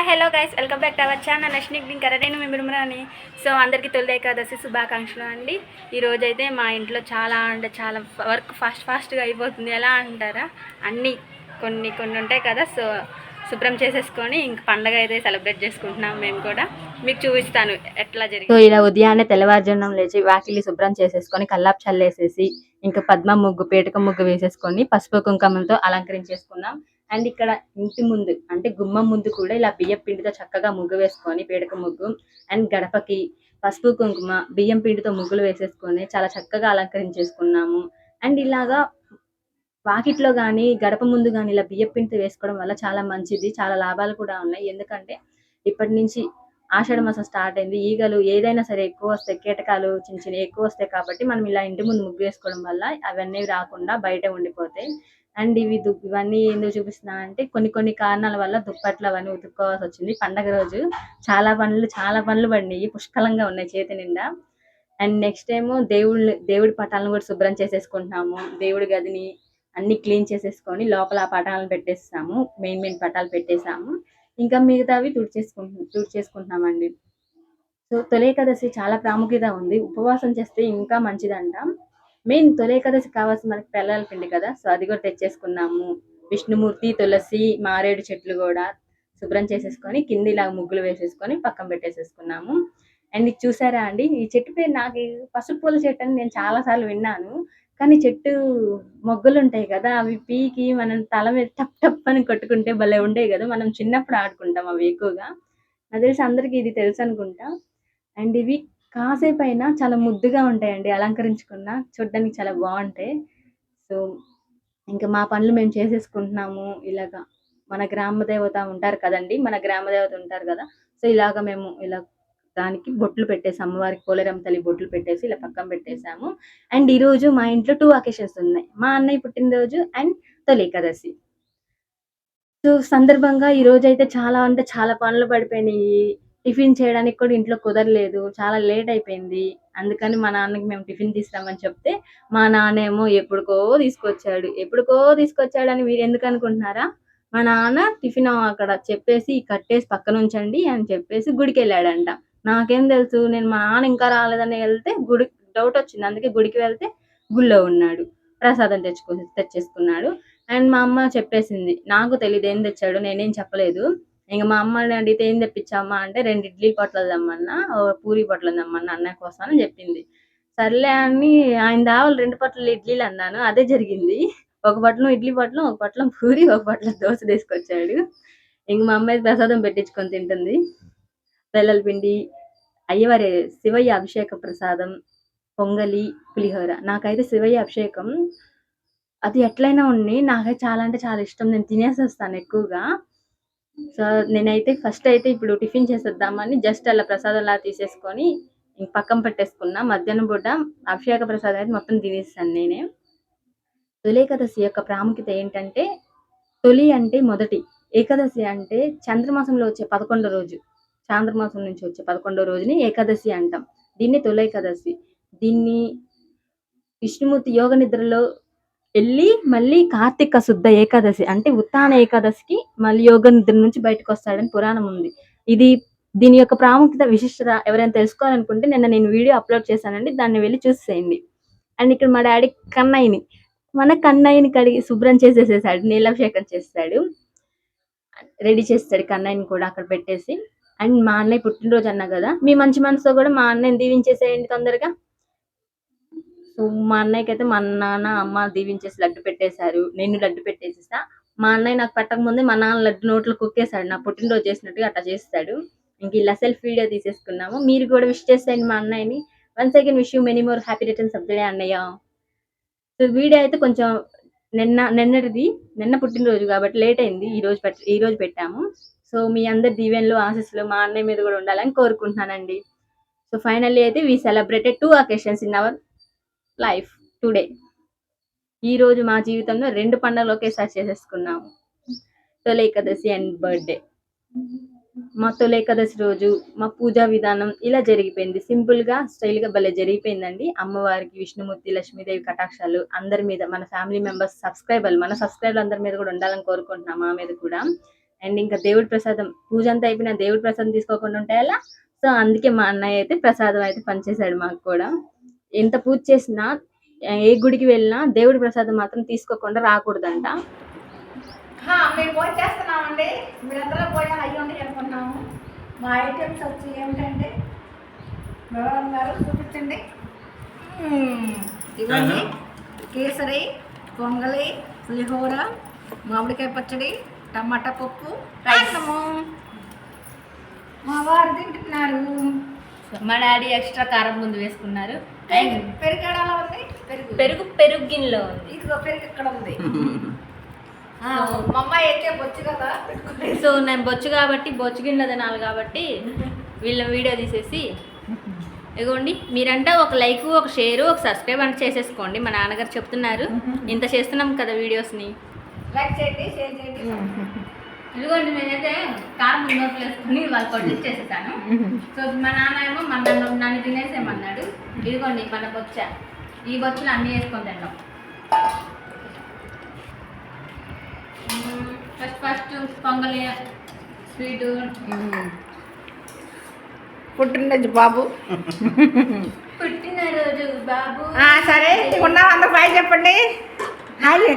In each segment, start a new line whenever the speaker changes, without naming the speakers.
Hi hello guys welcome back to our channel నష్నిక్ డింకర నేను మీ మిరుమరాని. సో అందరికీ తొలి ఏకాదశి శుభాకాంక్షలు అండి. ఈ రోజు అయితే మా ఇంట్లో చాలా అంటే చాలా వర్క్ ఫాస్ట్ ఫాస్ట్గా అయిపోతుంది. ఎలా అంటారా? అన్నీ కొన్ని కొన్ని ఉంటాయి కదా. సో శుభ్రం చేసేసుకొని ఇంక పండగ అయితే సెలబ్రేట్ చేసుకుంటున్నాం మేము కూడా. మీకు చూపిస్తాను ఎట్లా
సో
జరిగింది.
ఇలా ఉదయాన్నే తెల్లవారుజామున లేచి వాకిలి శుభ్రం చేసేసుకొని కల్లాపు చల్లేసేసి ఇంకా పద్మ ముగ్గు పేటక ముగ్గు వేసేసుకొని పసుపు కుంకుమలతో అలంకరించేసుకున్నాం. అండ్ ఇక్కడ ఇంటి ముందు అంటే గుమ్మం ముందు కూడా ఇలా బియ్యం పిండితో చక్కగా ముగ్గు వేసుకొని పేడక ముగ్గు అండ్ గడపకి పసుపు కుంకుమ బియ్యం పిండితో ముగ్గులు వేసేసుకొని చాలా చక్కగా అలంకరించేసుకున్నాము. అండ్ ఇలాగా వాకిట్లో కానీ గడప ముందు కానీ ఇలా బియ్యం పిండితో వేసుకోవడం వల్ల చాలా మంచిది చాలా లాభాలు కూడా ఉన్నాయి. ఎందుకంటే ఇప్పటి నుంచి ఆషాఢ మాసం స్టార్ట్ అయింది. ఈగలు ఏదైనా సరే ఎక్కువ వస్తాయి కీటకాలు చిన్న చిన్న ఎక్కువ వస్తాయి కాబట్టి మనం ఇలా ఇంటి ముందు ముగ్గు వేసుకోవడం వల్ల అవన్నీ రాకుండా బయట ఉండిపోతాయి. అండ్ ఇవి ఇవన్నీ ఎందుకు చూపిస్తున్నానంటే కొన్ని కొన్ని కారణాల వల్ల దుప్పట్లు అవన్నీ ఉతుక్కోవాల్సి వచ్చింది. పండగ రోజు చాలా పనులు చాలా పనులు పడినాయి. పుష్కలంగా ఉన్నాయి చేతి నిండా. అండ్ నెక్స్ట్ ఏమో దేవుళ్ళు దేవుడి పటాలను కూడా శుభ్రం చేసేసుకుంటున్నాము. దేవుడి గదిని అన్ని క్లీన్ చేసేసుకొని లోపల ఆ పటాలను పెట్టేస్తాము. మెయిన్ మెయిన్ పటాలు పెట్టేసాము ఇంకా మిగతావి తుడిచేసుకుంటు తుడిచేసుకుంటున్నామండి. సో తొలి ఏకాదశి చాలా ప్రాముఖ్యత ఉంది. ఉపవాసం చేస్తే ఇంకా మంచిదంట. మెయిన్ తొలి ఏకాదశి కావాల్సిన మనకి పిల్లల పిండి కదా సో అది కూడా తెచ్చేసుకున్నాము. విష్ణుమూర్తి తులసి మారేడు చెట్లు కూడా శుభ్రం చేసేసుకొని కింద ఇలా ముగ్గులు వేసేసుకొని పక్కన పెట్టేసేసుకున్నాము. అండ్ ఇది చూసారా అండి? ఈ చెట్టు పేరు నాకు పసుపు పూల చెట్టు అని నేను చాలా సార్లు విన్నాను. కానీ చెట్టు మొగ్గలు ఉంటాయి కదా అవి పీకి మనం తల మీద టప్ టప్ అని కొట్టుకుంటే భలే ఉండేవి కదా. మనం చిన్నప్పుడు ఆడుకుంటాం అవి ఎక్కువగా. నాకు తెలిసి అందరికీ ఇది తెలుసు అనుకుంటా. అండ్ ఇవి కాసేపు అయినా చాలా ముద్దుగా ఉంటాయండి అలంకరించుకున్న. చూడడానికి చాలా బాగుంటాయి. సో ఇంకా మా పనులు మేము చేసేసుకుంటున్నాము. ఇలాగా మన గ్రామ దేవత ఉంటారు కదండి మన గ్రామ దేవత ఉంటారు కదా. సో ఇలాగ మేము ఇలా దానికి బొట్లు పెట్టేసి అమ్మవారికి పోలేరమ్మ తల్లి బొట్లు పెట్టేసి ఇలా పక్కన పెట్టేసాము అండ్ ఈ రోజు మా ఇంట్లో టూ అకేషన్స్ ఉన్నాయి. మా అన్నయ్య పుట్టినరోజు అండ్ తొలి ఏకాదశి. సో సందర్భంగా ఈ రోజు అయితే చాలా అంటే చాలా పనులు పడిపోయినాయి. టిఫిన్ చేయడానికి కూడా ఇంట్లో కుదరలేదు. చాలా లేట్ అయిపోయింది. అందుకని మా నాన్నకి మేము టిఫిన్ తీస్తామని చెప్తే మా నాన్న ఏమో ఎప్పుడుకో తీసుకొచ్చాడు. ఎప్పుడుకో తీసుకొచ్చాడు అని మీరు ఎందుకు అనుకుంటున్నారా? మా నాన్న టిఫిన్ అక్కడ చెప్పేసి కట్టేసి పక్కన ఉంచండి అని చెప్పేసి గుడికి వెళ్ళాడంట. నాకేం తెలుసు నేను మా నాన్న ఇంకా రాలేదని వెళ్తే గుడి డౌట్ వచ్చింది. అందుకే గుడికి వెళ్తే గుళ్ళో ఉన్నాడు. ప్రసాదం తెచ్చుకో తెచ్చేసుకున్నాడు. అండ్ మా అమ్మ చెప్పేసింది నాకు తెలియదు ఏం తెచ్చాడు నేనేం చెప్పలేదు. ఇంక మా అమ్మని అడిగితే ఏం తెప్పించామ్మా అంటే రెండు ఇడ్లీ పొట్లలు తెమ్మన్నా ఓ పూరి పొట్లం తెమ్మన్నా అన్నయ్య కోసం అని చెప్పింది. సర్లే అని ఆయన దావాలి రెండు పొట్ల ఇడ్లీలు అన్నాను అదే జరిగింది. ఒక పొట్లం ఇడ్లీ పొట్లం ఒక పొట్లం పూరి ఒక పొట్లం దోశ తీసుకొచ్చాడు. ఇంక మా అమ్మాయి ప్రసాదం పెట్టించుకొని తింటుంది. బెల్లల పిండి అయ్యవారి శివయ్య అభిషేక ప్రసాదం పొంగలి పులిహోర. నాకైతే శివయ్య అభిషేకం అది ఎట్లయినా ఉండి నాకైతే చాలా అంటే చాలా ఇష్టం. నేను తినేసేస్తాను ఎక్కువగా. సో నేనైతే ఫస్ట్ అయితే ఇప్పుడు టిఫిన్ చేసేద్దామని జస్ట్ అలా ప్రసాదంలా తీసేసుకొని పక్కన పెట్టేసుకున్నా. మధ్యాహ్నం పూట అభిషేక ప్రసాదం అయితే మొత్తం తినేస్తాను నేనే. తొలి యొక్క ప్రాముఖ్యత ఏంటంటే తొలి అంటే మొదటి ఏకాదశి అంటే చంద్రమాసంలో వచ్చే పదకొండో రోజు. చాంద్రమాసం నుంచి వచ్చే పదకొండో రోజుని ఏకాదశి అంటాం. దీన్ని తొలి ఏకాదశి. దీన్ని విష్ణుమూర్తి యోగ నిద్రలో వెళ్ళి మళ్ళీ కార్తీక శుద్ధ ఏకాదశి అంటే ఉత్తాన ఏకాదశికి మళ్ళీ యోగ నిద్ర నుంచి బయటకు వస్తాడని పురాణం ఉంది. ఇది దీని యొక్క ప్రాముఖ్యత విశిష్టత ఎవరైనా తెలుసుకోవాలనుకుంటే నిన్న నేను వీడియో అప్లోడ్ చేశానండి దాన్ని వెళ్ళి చూసేయండి. అండ్ ఇక్కడ మా డాడీ కన్నయ్యని మన కన్నయ్యని కడిగి శుభ్రం చేసేసేసాడు నీలాభిషేకం చేస్తాడు. రెడీ చేస్తాడు కన్నయ్యని కూడా అక్కడ పెట్టేసి. అండ్ మా అన్నయ్య పుట్టినరోజు అన్నా కదా మీ మంచి మనసుతో కూడా మా అన్నయ్యని దీవించేసేయండి తొందరగా. సో మా అన్నయ్యకి అయితే మా నాన్న అమ్మ దీవించేసి లడ్డు పెట్టేశారు. నేను లడ్డు పెట్టేసేసా. మా అన్నయ్య నాకు పెట్టక ముందే మా నాన్న లడ్డు నోట్లో కుక్కేశాడు. నా పుట్టినరోజు చేసినట్టుగా అట్లా చేస్తాడు. ఇంక ఇలా సెల్ఫ్ వీడియో తీసేసుకున్నాము. మీరు కూడా విష్ చేసేయండి మా అన్నయ్యని. Once again wish you many more happy returns of the day అన్నయ్య. సో వీడియో అయితే కొంచెం నిన్న నిన్నటిది నిన్న పుట్టినరోజు కాబట్టి లేట్ అయింది. ఈ రోజు పెట్ ఈ రోజు పెట్టాము. సో మీ అందరి దీవెన్లు ఆశస్సులు మా అన్నయ్య మీద కూడా ఉండాలని కోరుకుంటున్నానండి. సో ఫైనల్లీ అయితే we celebrated two occasions in our life today. ఈ రోజు మా జీవితంలో రెండు పండుగలు ఒకేసారి చేసేసుకున్నాము. తొలి ఏకాదశి అండ్ బర్త్డే. మా తొలి ఏకాదశి రోజు మా పూజా విధానం ఇలా జరిగిపోయింది. సింపుల్గా స్టైల్గా భలే జరిగిపోయిందండి. అమ్మవారికి విష్ణుమూర్తి లక్ష్మీదేవి కటాక్షాలు అందరి మీద మన ఫ్యామిలీ మెంబర్స్ సబ్స్క్రైబర్లు మన సబ్స్క్రైబర్లు అందరి మీద కూడా ఉండాలని కోరుకుంటున్నాం మా మీద కూడా. అండ్ ఇంకా దేవుడి ప్రసాదం పూజ అంతా అయిపోయిన దేవుడి ప్రసాదం తీసుకోకుండా ఉంటే సో అందుకే మా అన్నయ్య అయితే ప్రసాదం అయితే పనిచేశాడు మాకు కూడా. ఎంత పూజ చేసినా ఏ గుడికి వెళ్ళినా దేవుడి ప్రసాదం మాత్రం తీసుకోకుండా రాకూడదంట.
మేము భోజనం చేస్తున్నామండి. మీరందరూ భోజనం అయ్యండి అనుకున్నాము మా ఐటమ్స్ వచ్చి ఏమిటంటే మేడం గారు చూపించండి. మ్మ్. ఇవన్నీ కేసరి పొంగలి పులిహోర మామిడికాయ పచ్చడి టమాటా పప్పు అన్నము. మా వారు తింటున్నారు.
మా డాడీ ఎక్స్ట్రా కారం ముందు వేసుకున్నారు.
పెరుగు. ఉంది? పెరుగు.
పెరుగు పెరుగు గిన్నెలో ఉంది.
ఇదిగో పెరుగు ఇక్కడ ఉంది? ఆ, మా అమ్మాయి అయితే బొచ్చు కదా?
సో నేను బొచ్చు కాబట్టి బొచ్చు గిన్నెలో తినాలి కాబట్టి వీళ్ళ వీడియో తీసేసి ఇదిగోండి మీరంటే ఒక లైక్ ఒక షేర్ ఒక సబ్స్క్రైబ్ అంటే చేసేసుకోండి. మా నాన్నగారు చెప్తున్నారు. ఇంత చేస్తున్నాం కదా వీడియోస్ని.
లైక్ చేయండి షేర్ చేయండి.
ఇదిగోండి నేనైతే కారం నోట్లు వేసుకుని వాళ్ళు కొట్టి చేసేసాను సో మా నాన్న ఏమో మన నన్ను నన్ను ఇదిగోండి మన బొచ్చ. ఈ బొచ్చులు అన్నీ వేసుకొని తిన్నాం ఫస్ట్ ఫస్ట్ పొంగలి స్వీటు.
పుట్టినరోజు బాబు.
పుట్టినరోజు బాబు.
ఆ, సరే ఉన్నాం అందరు బాయ్ చెప్పండి. హాయ్.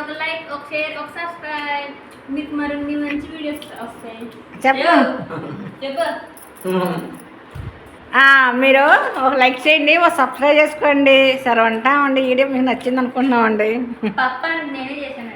ఒక లైక్ ఒక షేర్ ఒక సబ్స్క్రైబ్. మీకు మరిన్ని మంచి వీడియోస్ వస్తాయి.
చెప్పు.
చెప్పు.
మీరు ఒక లైక్ చేయండి ఒక సబ్స్క్రైబ్ చేసుకోండి. సరే ఉంటామండి వీడియో మీకు నచ్చింది అనుకుంటున్నామండి
నేనే చేశాను